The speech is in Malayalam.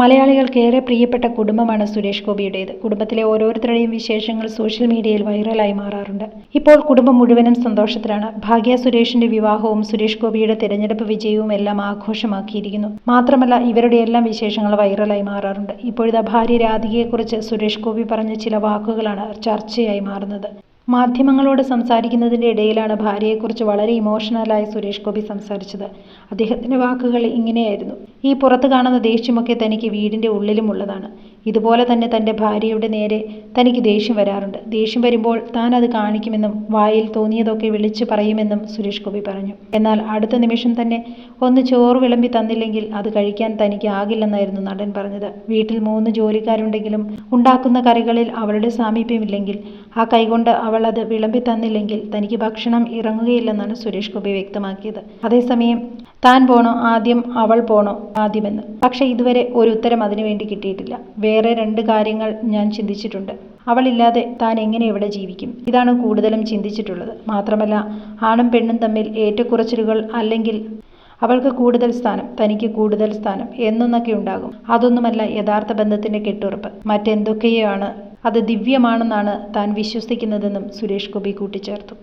മലയാളികൾക്ക് ഏറെ പ്രിയപ്പെട്ട കുടുംബമാണ് സുരേഷ് ഗോപിയുടേത്. കുടുംബത്തിലെ ഓരോരുത്തരുടെയും വിശേഷങ്ങൾ സോഷ്യൽ മീഡിയയിൽ വൈറലായി മാറാറുണ്ട്. ഇപ്പോൾ കുടുംബം മുഴുവനും സന്തോഷത്തിലാണ്. ഭാഗ്യ സുരേഷിന്റെ വിവാഹവും സുരേഷ് ഗോപിയുടെ തിരഞ്ഞെടുപ്പ് വിജയവും എല്ലാം ആഘോഷമാക്കിയിരിക്കുന്നു. മാത്രമല്ല ഇവരുടെ എല്ലാം വിശേഷങ്ങൾ വൈറലായി മാറാറുണ്ട്. ഇപ്പോഴത്തെ ഭാര്യ രാധികയെക്കുറിച്ച് സുരേഷ് ഗോപി പറഞ്ഞ ചില വാക്കുകളാണ് ചർച്ചയായി മാറുന്നത്. മാധ്യമങ്ങളോട് സംസാരിക്കുന്നതിന്റെ ഇടയിലാണ് ഭാര്യയെക്കുറിച്ച് വളരെ ഇമോഷണലായി സുരേഷ് ഗോപി സംസാരിച്ചത്. അദ്ദേഹത്തിന്റെ വാക്കുകൾ ഇങ്ങനെയായിരുന്നു. ഈ പുറത്ത് കാണുന്ന ദേഷ്യമൊക്കെ തനിക്ക് വീടിന്റെ ഉള്ളിലും ഉള്ളതാണ്. ഇതുപോലെ തന്നെ തന്റെ ഭാര്യയുടെ നേരെ തനിക്ക് ദേഷ്യം വരാറുണ്ട്. ദേഷ്യം വരുമ്പോൾ താൻ അത് കാണിക്കുമെന്നും വായിൽ തോന്നിയതൊക്കെ വിളിച്ചു പറയുമെന്നും സുരേഷ് ഗോപി പറഞ്ഞു. എന്നാൽ അടുത്ത നിമിഷം തന്നെ ഒന്ന് ചോറ് വിളമ്പി തന്നില്ലെങ്കിൽ അത് കഴിക്കാൻ തനിക്ക് ആകില്ലെന്നായിരുന്നു നടൻ പറഞ്ഞത്. വീട്ടിൽ മൂന്ന് ജോലിക്കാരുണ്ടെങ്കിലും ഉണ്ടാക്കുന്ന കറികളിൽ അവളുടെ സാമീപ്യമില്ലെങ്കിൽ ആ കൈകൊണ്ട് അവൾ അത് വിളമ്പി തന്നില്ലെങ്കിൽ തനിക്ക് ഭക്ഷണം ഇറങ്ങുകയില്ലെന്നാണ് സുരേഷ് ഗോപി വ്യക്തമാക്കിയത്. അതേസമയം താൻ പോണോ? ആദ്യം അവൾ പോണോ? ആദ്യമെന്ന്. പക്ഷേ ഇതുവരെ ഒരു ഉത്തരം അതിനുവേണ്ടി കിട്ടിയിട്ടില്ല. വേറെ രണ്ട് കാര്യങ്ങൾ ഞാൻ ചിന്തിച്ചിട്ടുണ്ട്. അവളില്ലാതെ താൻ എങ്ങനെ ഇവിടെ ജീവിക്കും? ഇതാണ് കൂടുതലും ചിന്തിച്ചിട്ടുള്ളത്. മാത്രമല്ല ആണും പെണ്ണും തമ്മിൽ ഏറ്റക്കുറച്ചിലുകൾ അല്ലെങ്കിൽ അവൾക്ക് കൂടുതൽ സ്ഥാനം തനിക്ക് കൂടുതൽ സ്ഥാനം എന്നൊന്നൊക്കെ ഉണ്ടാകും. അതൊന്നുമല്ല യഥാർത്ഥ ബന്ധത്തിന്റെ കെട്ടുറപ്പ്. മറ്റെന്തൊക്കെയാണ്? അത് ദിവ്യമാണെന്നാണ് താൻ വിശ്വസിക്കുന്നതെന്നും സുരേഷ് ഗോപി കൂട്ടിച്ചേർത്തു.